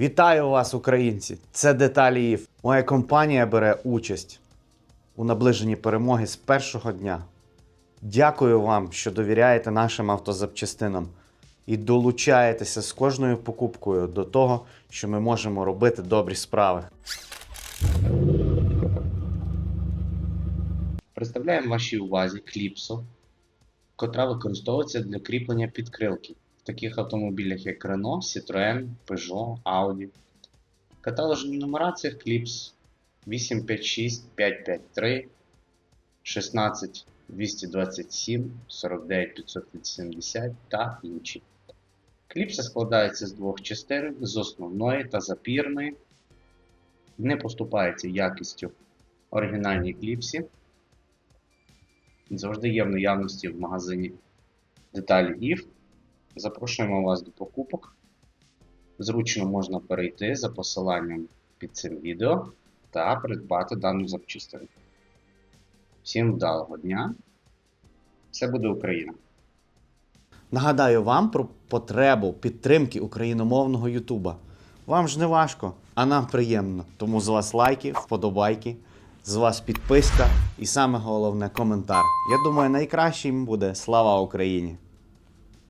Вітаю вас, українці! Це деталі ІФ. Моя компанія бере участь у наближенні перемоги з першого дня. Дякую вам, що довіряєте нашим автозапчастинам і долучаєтеся з кожною покупкою до того, що ми можемо робити добрі справи. Представляємо вашій увазі кліпсу, котра використовується для кріплення підкрилки таких автомобілях, як Renault, Citroën, Peugeot, Audi. Каталожні номерації кліпс 856 553 16 227 49 570 та інші. Кліпса складається з двох частин з основної та запірної. Не поступається якістю оригінальній кліпсі завжди є в наявності в магазині деталі IF. Запрошуємо вас до покупок. Зручно можна перейти за посиланням під цим відео та придбати дану запчастину. Всім вдалого дня! Все буде Україна! Нагадаю вам про потребу підтримки україномовного Ютуба. Вам ж не важко, а нам приємно. Тому з вас лайки, вподобайки, з вас підписка і саме головне коментар. Я думаю, найкращим буде слава Україні!